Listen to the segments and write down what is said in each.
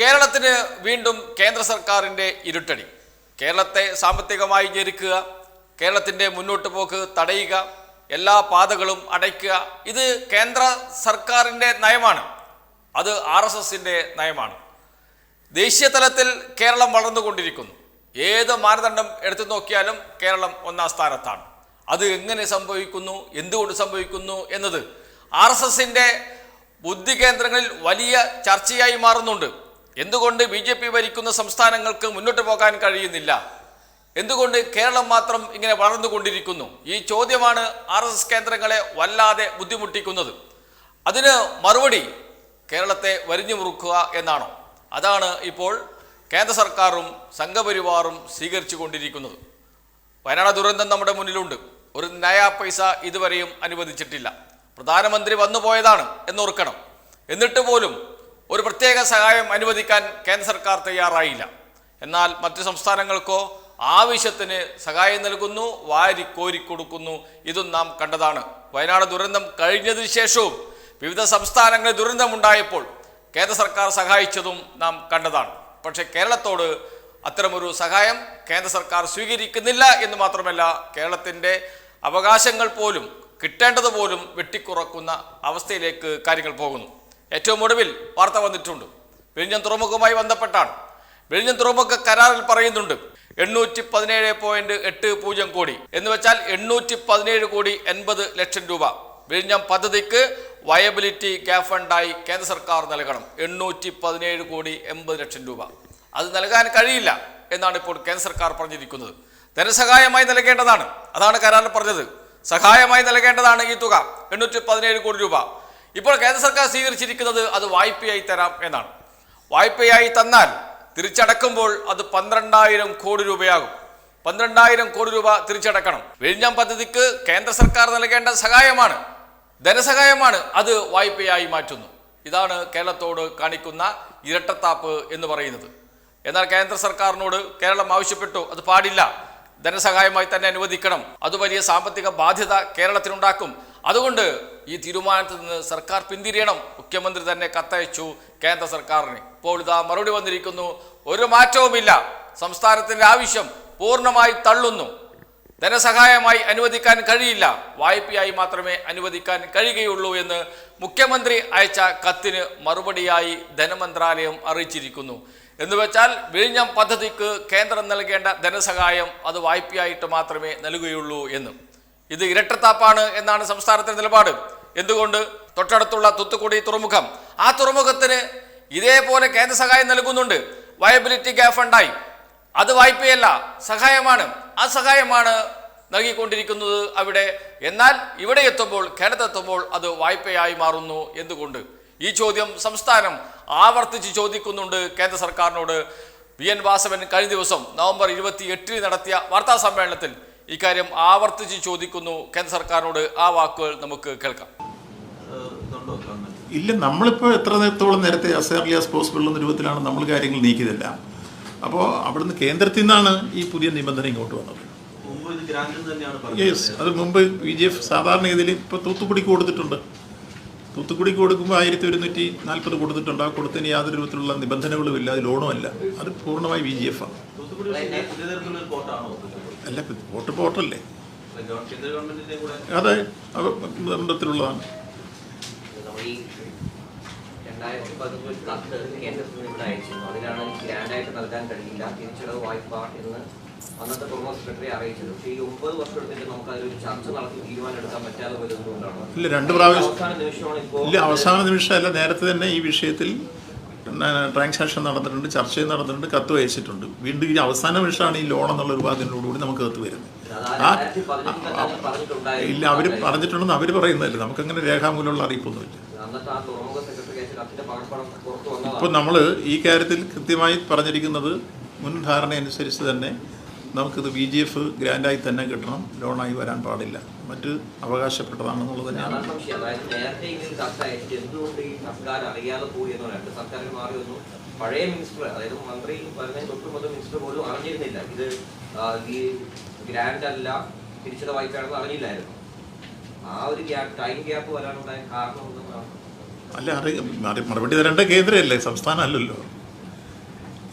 കേരളത്തിന് വീണ്ടും കേന്ദ്ര സർക്കാരിന്റെ ഇരുട്ടടി. കേരളത്തെ സാമ്പത്തികമായി ഞെരുക്കുക കേരളത്തിന്റെ മുന്നോട്ട് പോക്ക് തടയുക എല്ലാ പാതകളും അടയ്ക്കുക ഇത് കേന്ദ്ര സർക്കാരിന്റെ നയമാണ്. അത് ആർ എസ് എസിന്റെ നയമാണ്. ദേശീയ തലത്തിൽ കേരളം വളർന്നുകൊണ്ടിരിക്കുന്നു. ഏത് മാനദണ്ഡം എടുത്തു നോക്കിയാലും കേരളം ഒന്നാം സ്ഥാനത്താണ്. അത് എങ്ങനെ സംഭവിക്കുന്നു എന്തുകൊണ്ട് സംഭവിക്കുന്നു എന്നത് ആർ എസ് എസിന്റെ ബുദ്ധി കേന്ദ്രങ്ങളിൽ വലിയ ചർച്ചയായി മാറുന്നുണ്ട്. എന്തുകൊണ്ട് ബി ജെ പി ഭരിക്കുന്ന സംസ്ഥാനങ്ങൾക്ക് മുന്നോട്ട് പോകാൻ കഴിയുന്നില്ല? എന്തുകൊണ്ട് കേരളം മാത്രം ഇങ്ങനെ വളർന്നുകൊണ്ടിരിക്കുന്നു? ഈ ചോദ്യമാണ് ആർ എസ് എസ് കേന്ദ്രങ്ങളെ വല്ലാതെ ബുദ്ധിമുട്ടിക്കുന്നത്. അതിന് മറുപടി കേരളത്തെ വരിഞ്ഞു മുറുക്കുക എന്നാണോ? അതാണ് ഇപ്പോൾ കേന്ദ്ര സർക്കാരും സംഘപരിവാറും സ്വീകരിച്ചു കൊണ്ടിരിക്കുന്നത് വയനാട് ദുരന്തം നമ്മുടെ മുന്നിലുണ്ട്. ഒരു നയ പൈസ ഇതുവരെയും അനുവദിച്ചിട്ടില്ല. പ്രധാനമന്ത്രി വന്നു പോയതാണ് എന്നോർക്കണം. എന്നിട്ട് പോലും ഒരു പ്രത്യേക സഹായം അനുവദിക്കാൻ കേന്ദ്ര സർക്കാർ തയ്യാറായില്ല. എന്നാൽ മറ്റു സംസ്ഥാനങ്ങൾക്കോ ആവശ്യത്തിന് സഹായം നൽകുന്നു വാരി കോരി കൊടുക്കുന്നു. ഇതും നാം കണ്ടതാണ്. വയനാട് ദുരന്തം കഴിഞ്ഞതിന് ശേഷവും വിവിധ സംസ്ഥാനങ്ങളിൽ ദുരന്തമുണ്ടായപ്പോൾ കേന്ദ്ര സർക്കാർ സഹായിച്ചതും നാം കണ്ടതാണ്. പക്ഷേ കേരളത്തോട് അത്തരമൊരു സഹായം കേന്ദ്ര സർക്കാർ സ്വീകരിക്കുന്നില്ല എന്ന് മാത്രമല്ല കേരളത്തിന്റെ അവകാശങ്ങൾ പോലും കിട്ടേണ്ടത് പോലും വെട്ടിക്കുറക്കുന്ന അവസ്ഥയിലേക്ക് കാര്യങ്ങൾ പോകുന്നു. ഏറ്റവും ഒടുവിൽ വാർത്ത വന്നിട്ടുണ്ട്. വിഴിഞ്ഞം തുറമുഖവുമായി ബന്ധപ്പെട്ടാണ്. വിഴിഞ്ഞം തുറമുഖ കരാറിൽ പറയുന്നുണ്ട് എണ്ണൂറ്റി പതിനേഴ് പോയിന്റ് എട്ട് പൂജ്യം കോടി. എന്ന് വെച്ചാൽ എണ്ണൂറ്റി പതിനേഴ് കോടി എൺപത് ലക്ഷം രൂപ. വിഴിഞ്ഞം പദ്ധതിക്ക് വയബിലിറ്റി ഗ്യാപ് ഫണ്ടായി കേന്ദ്ര സർക്കാർ നൽകണം എണ്ണൂറ്റി പതിനേഴ് കോടി എൺപത് ലക്ഷം രൂപ. അത് നൽകാൻ കഴിയില്ല എന്നാണ് ഇപ്പോൾ കേന്ദ്ര സർക്കാർ പറഞ്ഞിരിക്കുന്നത്. ധനസഹായമായി നൽകേണ്ടതാണ് അതാണ് കരാറിൽ പറഞ്ഞത്. സഹായമായി നൽകേണ്ടതാണ് ഈ തുക എണ്ണൂറ്റി പതിനേഴ് കോടി രൂപ. ഇപ്പോൾ കേന്ദ്ര സർക്കാർ സ്വീകരിച്ചിരിക്കുന്നത് അത് വായ്പയായി തരാം എന്നാണ്. വായ്പയായി തന്നാൽ തിരിച്ചടക്കുമ്പോൾ അത് പന്ത്രണ്ടായിരം കോടി രൂപയാകും. പന്ത്രണ്ടായിരം കോടി രൂപ തിരിച്ചടക്കണം. വിഴിഞ്ഞം പദ്ധതിക്ക് കേന്ദ്ര സർക്കാർ നൽകേണ്ട സഹായമാണ്. ധനസഹായമാണ് അത് വായ്പയായി മാറ്റുന്നു. ഇതാണ് കേരളത്തോട് കാണിക്കുന്ന ഇരട്ടത്താപ്പ് എന്ന് പറയുന്നത്. എന്നാൽ കേന്ദ്ര സർക്കാരിനോട് കേരളം ആവശ്യപ്പെട്ടു. അത് പാടില്ല. ധനസഹായമായി തന്നെ അനുവദിക്കണം. അത് വലിയ സാമ്പത്തിക ബാധ്യത കേരളത്തിനുണ്ടാക്കും. അതുകൊണ്ട് ഈ തീരുമാനത്തിൽ നിന്ന് സർക്കാർ പിന്തിരിയണം. മുഖ്യമന്ത്രി തന്നെ കത്തയച്ചു കേന്ദ്ര സർക്കാരിന്. ഇപ്പോൾ ഇതാ മറുപടി വന്നിരിക്കുന്നു. ഒരു മാറ്റവുമില്ല. സംസ്ഥാനത്തിന്റെ ആവശ്യം പൂർണമായി തള്ളുന്നു. ധനസഹായമായി അനുവദിക്കാൻ കഴിയില്ല. വായ്പയായി മാത്രമേ അനുവദിക്കാൻ കഴിയുകയുള്ളൂ എന്ന് മുഖ്യമന്ത്രി അയച്ച കത്തിന് മറുപടിയായി ധനമന്ത്രാലയം അറിയിച്ചിരിക്കുന്നു. എന്ന് വെച്ചാൽ വിഴിഞ്ഞം പദ്ധതിക്ക് കേന്ദ്രം നൽകേണ്ട ധനസഹായം അത് വായ്പയായിട്ട് മാത്രമേ നൽകുകയുള്ളൂ എന്ന്. ഇത് ഇരട്ടത്താപ്പാണ് എന്നാണ് സംസ്ഥാനത്തിന്റെ നിലപാട്. എന്തുകൊണ്ട്? തൊട്ടടുത്തുള്ള തുത്തുക്കുടി തുറമുഖം. ആ തുറമുഖത്തിന് ഇതേപോലെ കേന്ദ്ര സഹായം നൽകുന്നുണ്ട്. വയബിലിറ്റി ഗ്യാപ് ഫണ്ടായി. അത് വായ്പയല്ല സഹായമാണ്. ആ സഹായമാണ് നൽകിക്കൊണ്ടിരിക്കുന്നത് അവിടെ. എന്നാൽ ഇവിടെ എത്തുമ്പോൾ കേരളത്തെത്തുമ്പോൾ അത് വായ്പയായി മാറുന്നു എന്തുകൊണ്ട്? ഈ ചോദ്യം സംസ്ഥാനം ആവർത്തിച്ച് ചോദിക്കുന്നുണ്ട് കേന്ദ്ര സർക്കാരിനോട്. വി എൻ വാസവൻ കഴിഞ്ഞ ദിവസം നവംബർ ഇരുപത്തി എട്ടിന് നടത്തിയ വാർത്താ സമ്മേളനത്തിൽ ഇക്കാര്യം ആവർത്തിച്ച് ചോദിക്കുന്നു. കേന്ദ്ര സർക്കാരിനോട് ആ വാക്കുകൾ നമുക്ക് കേൾക്കാം. ഇല്ല നമ്മളിപ്പോൾ എത്ര നേരത്തോളം നേരത്തെ as പോസിബിൾ എന്ന രൂപത്തിലാണ് നമ്മൾ കാര്യങ്ങൾ നീക്കിയതെല്ലാം. അപ്പോൾ അവിടുന്ന് കേന്ദ്രത്തിൽ നിന്നാണ് ഈ പുതിയ നിബന്ധന ഇങ്ങോട്ട് വന്നത്. യെസ് അത് മുമ്പ് ബി ജി എഫ് സാധാരണ ഇതിൽ ഇപ്പോൾ തൂത്തുക്കുടിക്ക് കൊടുത്തിട്ടുണ്ട്. തൂത്തുക്കുടിക്ക് കൊടുക്കുമ്പോൾ ആയിരത്തി ഒരുന്നൂറ്റി നാൽപ്പത് കൊടുത്തിട്ടുണ്ട്. ആ കൊടുത്തതിന് യാതൊരു വിധത്തിലുള്ള നിബന്ധനകളും ഇല്ല അത് ലോണും അല്ല അത് പൂർണമായി ബി ജി എഫ് ആണ് അല്ല വോട്ട് പോട്ടല്ലേ അതെ ബന്ധത്തിലുള്ളതാണ് രണ്ടായിരത്തി കത്ത് ഇവിടെ അതിലാണ് ഗ്രാൻഡായിട്ട് നൽകാൻ കഴിയില്ല. തിരിച്ചടവ് വായ്പ എന്ന് അന്നത്തെ പ്രൊമോ സെക്രട്ടറി അറിയിച്ചത്. പക്ഷേ ഈ ഒമ്പത് വർഷം എടുത്തിട്ട് നമുക്ക് അതിലൊരു ചർച്ച നടത്തി തീരുമാനം എടുക്കാൻ പറ്റാതെ വരുന്നതുകൊണ്ടാണ് ഇല്ല രണ്ട് പ്രാവശ്യം ഇല്ല അവസാന നിമിഷം അല്ല നേരത്തെ തന്നെ ഈ വിഷയത്തിൽ ട്രാൻസാക്ഷൻ നടന്നിട്ടുണ്ട് ചർച്ചയും നടന്നിട്ടുണ്ട് കത്ത് അയച്ചിട്ടുണ്ട്. വീണ്ടും ഈ അവസാന നിമിഷമാണ് ഈ ലോൺ എന്നുള്ള ഒരു വാദനോടുകൂടി നമുക്ക് കത്ത് വരുന്നത്. ആ ഇല്ല അവർ പറഞ്ഞിട്ടുണ്ടെന്ന് അവർ പറയുന്നതല്ലേ. നമുക്കങ്ങനെ രേഖാമൂലമുള്ള അറിയിപ്പൊന്നുമില്ല. ഇപ്പോൾ നമ്മൾ ഈ കാര്യത്തിൽ കൃത്യമായി പറഞ്ഞിരിക്കുന്നത് മുൻ ധാരണ അനുസരിച്ച് തന്നെ നമുക്കിത് ബി ജി എഫ് ഗ്രാൻഡായി തന്നെ കിട്ടണം. ലോണായി വരാൻ പാടില്ല. മറ്റ് അവകാശപ്പെട്ടതാണെന്നുള്ളത് തന്നെയാണ്. നേരത്തെ എന്തുകൊണ്ട് ഈ സർക്കാർ അറിയാതെ പോയി എന്ന് മാറി വന്നു. പഴയ മിനിസ്റ്റർ അതായത് മന്ത്രി വരുന്നതിന് തൊട്ട് മുതൽ മിനിസ്റ്റർ പോലും അറിഞ്ഞിരുന്നില്ല. ഇത് ഈ ഗ്രാൻഡ് അല്ല വായ്പയാണെന്ന് അറിഞ്ഞില്ലായിരുന്നു. ആ ഒരു ഗ്യാപ്പ് ടൈം ഗ്യാപ്പ് വരാനുണ്ടായ കാരണം അല്ല മറുപടി തരേണ്ട കേന്ദ്രമല്ലേ? സംസ്ഥാനം അല്ലല്ലോ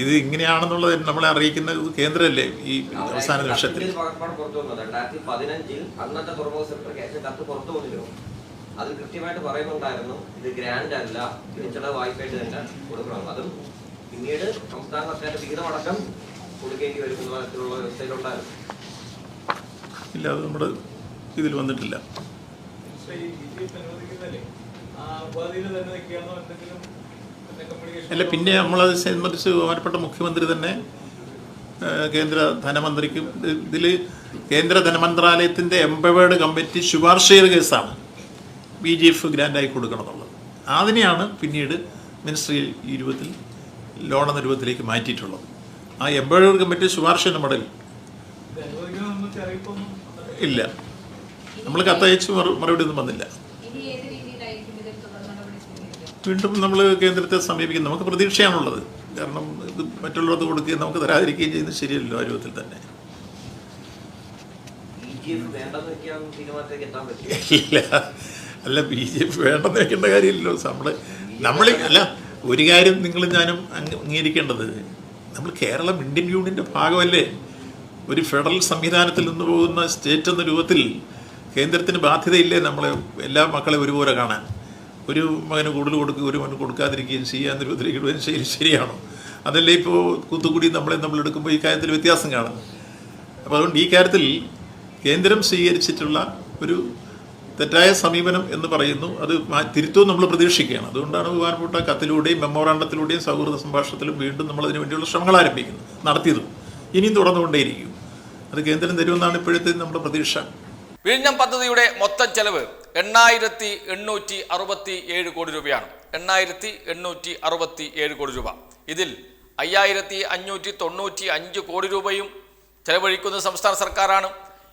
ഇത് ഇങ്ങനെയാണെന്നുള്ളത് നമ്മളെ അറിയിക്കുന്ന കേന്ദ്രമല്ലേ ഈ അവസാന നിമിഷത്തിൽ? അതിൽ കൃത്യമായിട്ട് പറയുന്നുണ്ടായിരുന്നു ഇത് ഗ്രാൻഡ് അല്ല തിരിച്ചടവ് വായ്പയായിട്ട് തന്നെ കൊടുക്കണം. അതും പിന്നീട് സംസ്ഥാന സർക്കാരിന്റെ വിഹിതമടക്കം കൊടുക്കേണ്ടി വരുന്ന തരത്തിലുള്ള വ്യവസ്ഥയിലുണ്ടായിരുന്നു. ഇല്ല അത് നമ്മുടെ ഇതിൽ വന്നിട്ടില്ല. അല്ല പിന്നെ നമ്മളത് സംബന്ധിച്ച് ബഹുമാനപ്പെട്ട മുഖ്യമന്ത്രി തന്നെ കേന്ദ്ര ധനമന്ത്രിക്കും ഇതിൽ കേന്ദ്ര ധനമന്ത്രാലയത്തിന്റെ എംപവേർഡ് കമ്മിറ്റി ശുപാർശ ചെയ്ത കേസാണ് ബി ജി എഫ് ഗ്രാൻഡായി കൊടുക്കണം എന്നുള്ളത് അതിനെയാണ് പിന്നീട് മിനിസ്ട്രി രൂപത്തിൽ ലോൺ എന്ന രൂപത്തിലേക്ക് മാറ്റിയിട്ടുള്ളത്. ആ എംപവേർഡ് കമ്മിറ്റി ശുപാർശ മടൽ ഇല്ല. നമ്മൾ കത്തയച്ച് മറു മറുപടി ഒന്നും വന്നില്ല. വീണ്ടും നമ്മൾ കേന്ദ്രത്തെ സമീപിക്കും നമുക്ക് പ്രതീക്ഷയാണുള്ളത്. കാരണം ഇത് മറ്റുള്ളവർക്ക് കൊടുക്കുകയും നമുക്ക് തരാതിരിക്കുകയും ചെയ്യുന്നത് ശരിയല്ലോ ആ രൂപത്തിൽ തന്നെ. ഇല്ല. അല്ല ബി ജെ പി വേണ്ടെന്ന് വെക്കേണ്ട കാര്യമില്ലല്ലോ. നമ്മൾ നമ്മൾ അല്ല ഒരു കാര്യം നിങ്ങളും ഞാനും അംഗ- അംഗീകരിക്കേണ്ടത് നമ്മൾ കേരളം ഇന്ത്യൻ യൂണിയന്റെ ഭാഗമല്ലേ? ഒരു ഫെഡറൽ സംവിധാനത്തിൽ നിന്ന് പോകുന്ന സ്റ്റേറ്റ് എന്ന രൂപത്തിൽ കേന്ദ്രത്തിന് ബാധ്യതയില്ലേ നമ്മളെ എല്ലാ മക്കളെ ഒരുപോലെ കാണാൻ? ഒരു മകന് കൂടുതൽ കൊടുക്കുക ഒരു മകന് കൊടുക്കാതിരിക്കുകയും ചെയ്യാൻ രൂപത്തിലേക്ക് ശരി ശരിയാണോ? അതല്ലേ ഇപ്പോൾ കൂത്തുകൂടി നമ്മളെ നമ്മൾ എടുക്കുമ്പോൾ ഈ കാര്യത്തിൽ വ്യത്യാസം കാണുന്നു അപ്പോൾ അതുകൊണ്ട് ഈ കാര്യത്തിൽ കേന്ദ്രം സ്വീകരിച്ചിട്ടുള്ള ഒരു തെറ്റായ സമീപനം എന്ന് പറയുന്നു. അത് തിരുത്തവും തിരുത്തും നമ്മൾ പ്രതീക്ഷിക്കുകയാണ്. അതുകൊണ്ടാണ് ബഹുമാനപ്പെട്ട കത്തിലൂടെയും മെമ്മോറാണ്ടത്തിലൂടെയും സൗഹൃദ സംഭാഷണത്തിലും വീണ്ടും നമ്മൾ അതിനു വേണ്ടിയുള്ള ശ്രമങ്ങൾ ആരംഭിക്കുന്നത് നടത്തിയതും. ഇനിയും തുടർന്നുകൊണ്ടേയിരിക്കും. അത് കേന്ദ്രം തരുമെന്നാണ് ഇപ്പോഴത്തെ നമ്മുടെ പ്രതീക്ഷ. വിഴിഞ്ഞം പദ്ധതിയുടെ മൊത്തം ചെലവ് എണ്ണായിരത്തി എണ്ണൂറ്റി അറുപത്തി ഏഴ് കോടി രൂപയാണ്. എണ്ണായിരത്തി എണ്ണൂറ്റി അറുപത്തി ഏഴ് കോടി രൂപ. ഇതിൽ അയ്യായിരത്തി അഞ്ഞൂറ്റി തൊണ്ണൂറ്റി അഞ്ച് കോടി രൂപയും ചെലവഴിക്കുന്നത് സംസ്ഥാന സർക്കാരാണ്.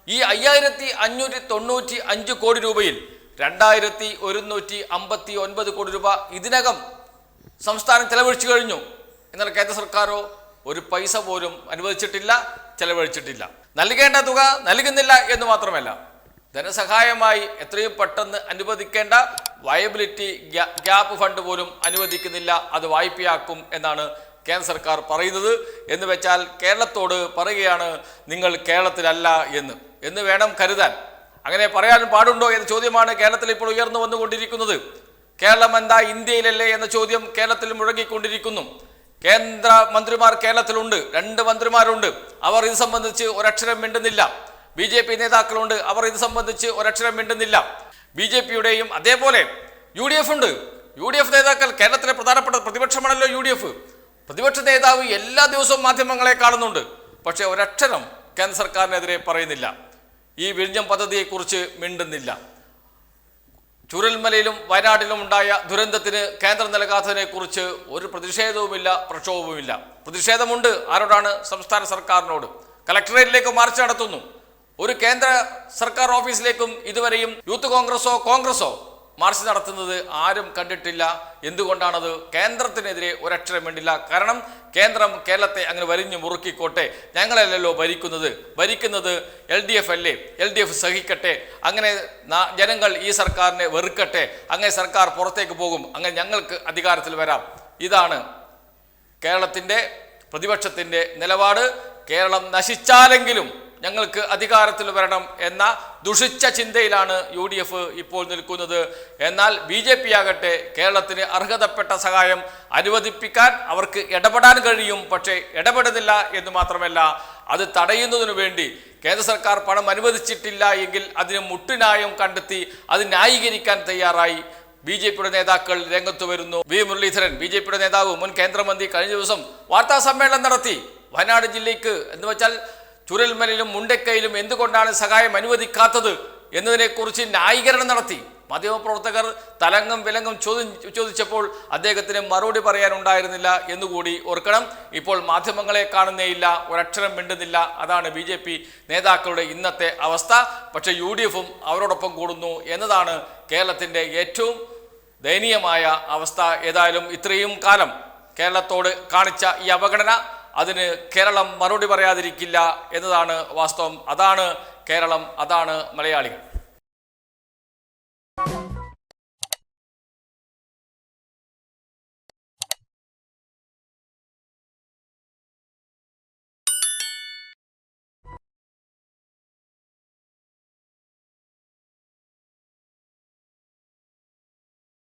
ഈ അയ്യായിരത്തി അഞ്ഞൂറ്റി തൊണ്ണൂറ്റി അഞ്ച് കോടി രൂപയിൽ രണ്ടായിരത്തി ഒരുന്നൂറ്റി അമ്പത്തി ഒൻപത് കോടി രൂപ ഇതിനകം സംസ്ഥാനം ചെലവഴിച്ചു കഴിഞ്ഞു. എന്നാൽ കേന്ദ്ര സർക്കാരോ ഒരു പൈസ പോലും അനുവദിച്ചിട്ടില്ല ചെലവഴിച്ചിട്ടില്ല. നൽകേണ്ട തുക നൽകുന്നില്ല എന്ന് മാത്രമല്ല ധനസഹായമായി എത്രയും പെട്ടെന്ന് അനുവദിക്കേണ്ട വയബിലിറ്റി ഗ്യാപ്പ് ഫണ്ട് പോലും അനുവദിക്കുന്നില്ല. അത് വായ്പയാക്കും എന്നാണ് കേന്ദ്ര സർക്കാർ പറയുന്നത്. എന്ന് വെച്ചാൽ കേരളത്തോട് പറയുകയാണ് നിങ്ങൾ കേരളത്തിലല്ല എന്ന്. എന്ന് വേണം കരുതാൻ. അങ്ങനെ പറയാൻ പാടുണ്ടോ എന്ന ചോദ്യമാണ് കേരളത്തിൽ ഇപ്പോൾ ഉയർന്നു വന്നുകൊണ്ടിരിക്കുന്നത്. കേരളം എന്താ ഇന്ത്യയിലല്ലേ എന്ന ചോദ്യം കേരളത്തിൽ മുഴങ്ങിക്കൊണ്ടിരിക്കുന്നു. കേന്ദ്ര മന്ത്രിമാർ കേരളത്തിലുണ്ട്. രണ്ട് മന്ത്രിമാരുണ്ട്. അവർ ഇത് സംബന്ധിച്ച് ഒരക്ഷരം മിണ്ടുന്നില്ല. ബി ജെ പി നേതാക്കളുണ്ട്. അവർ ഇത് സംബന്ധിച്ച് ഒരക്ഷരം മിണ്ടുന്നില്ല. ബി ജെ പിയുടെയും അതേപോലെ യു ഡി എഫ് ഉണ്ട്. യു ഡി എഫ് നേതാക്കൾ കേരളത്തിലെ പ്രധാനപ്പെട്ട പ്രതിപക്ഷമാണല്ലോ യു ഡി എഫ്. പ്രതിപക്ഷ നേതാവ് എല്ലാ ദിവസവും മാധ്യമങ്ങളെ കാണുന്നുണ്ട്. പക്ഷേ ഒരക്ഷരം കേന്ദ്ര സർക്കാരിനെതിരെ പറയുന്നില്ല. ഈ വിഴിഞ്ഞം പദ്ധതിയെക്കുറിച്ച് മിണ്ടുന്നില്ല. ചുരൽമലയിലും വയനാട്ടിലും ഉണ്ടായ ദുരന്തത്തിന് കേന്ദ്രം നൽകാത്തതിനെ കുറിച്ച് ഒരു പ്രതിഷേധവുമില്ല പ്രക്ഷോഭവുമില്ല. പ്രതിഷേധമുണ്ട്. ആരോടാണ് സംസ്ഥാന സർക്കാരിനോട്? കളക്ടറേറ്റിലേക്ക് മാർച്ച് നടത്തുന്നു. ഒരു കേന്ദ്ര സർക്കാർ ഓഫീസിലേക്കും ഇതുവരെയും യൂത്ത് കോൺഗ്രസോ കോൺഗ്രസോ മാർച്ച് നടത്തുന്നത് ആരും കണ്ടിട്ടില്ല. എന്തുകൊണ്ടാണത്? കേന്ദ്രത്തിനെതിരെ ഒരക്ഷരം വേണ്ടില്ല കാരണം കേന്ദ്രം കേരളത്തെ അങ്ങനെ വരിഞ്ഞു മുറുക്കിക്കോട്ടെ. ഞങ്ങളല്ലല്ലോ ഭരിക്കുന്നത്. ഭരിക്കുന്നത് എൽ ഡി എഫ് അല്ലേ? എൽ ഡി എഫ് സഹിക്കട്ടെ. അങ്ങനെ ജനങ്ങൾ ഈ സർക്കാരിനെ വെറുക്കട്ടെ. അങ്ങനെ സർക്കാർ പുറത്തേക്ക് പോകും. അങ്ങനെ ഞങ്ങൾക്ക് അധികാരത്തിൽ വരാം. ഇതാണ് കേരളത്തിന്റെ പ്രതിപക്ഷത്തിന്റെ നിലപാട്. കേരളം നശിച്ചാലെങ്കിലും ഞങ്ങൾക്ക് അധികാരത്തിൽ വരണം എന്ന ദുഷിച്ച ചിന്തയിലാണ് യു ഡി എഫ് ഇപ്പോൾ നിൽക്കുന്നത്. എന്നാൽ ബി ജെ പി ആകട്ടെ കേരളത്തിന് അർഹതപ്പെട്ട സഹായം അനുവദിപ്പിക്കാൻ അവർക്ക് ഇടപെടാൻ കഴിയും പക്ഷേ ഇടപെടുന്നില്ല എന്ന് മാത്രമല്ല അത് തടയുന്നതിനു വേണ്ടി കേന്ദ്ര സർക്കാർ പണം അനുവദിച്ചിട്ടില്ല എങ്കിൽ അതിന് മുട്ടുന്യായം കണ്ടെത്തി അത് ന്യായീകരിക്കാൻ തയ്യാറായി. ബി ജെ പിയുടെ നേതാക്കൾ രംഗത്ത് വരുന്നു. വി മുരളീധരൻ ബി ജെ പിയുടെ നേതാവ് മുൻ കേന്ദ്രമന്ത്രി കഴിഞ്ഞ ദിവസം വാർത്താ സമ്മേളനം നടത്തി. വയനാട് ജില്ലയ്ക്ക് എന്ന് വെച്ചാൽ ചുരൽമലയിലും മുണ്ടക്കയിലും എന്തുകൊണ്ടാണ് സഹായം അനുവദിക്കാത്തത് എന്നതിനെക്കുറിച്ച് ന്യായീകരണം നടത്തി. മാധ്യമപ്രവർത്തകർ തലങ്ങും വിലങ്ങും ചോദ്യം ചോദിച്ചപ്പോൾ അദ്ദേഹത്തിന് മറുപടി പറയാനുണ്ടായിരുന്നില്ല എന്നുകൂടി ഓർക്കണം. ഇപ്പോൾ മാധ്യമങ്ങളെ കാണുന്നേയില്ല ഒരക്ഷരം മിണ്ടുന്നില്ല. അതാണ് ബി ജെ പി നേതാക്കളുടെ ഇന്നത്തെ അവസ്ഥ. പക്ഷേ യു ഡി എഫും അവരോടൊപ്പം കൂടുന്നു എന്നതാണ് കേരളത്തിന്റെ ഏറ്റവും ദയനീയമായ അവസ്ഥ. ഏതായാലും ഇത്രയും കാലം കേരളത്തോട് കാണിച്ച ഈ അവഗണന അതിന് കേരളം മറുപടി പറയാതിരിക്കില്ല എന്നതാണ് വാസ്തവം. അതാണ് കേരളം അതാണ് മലയാളികൾ.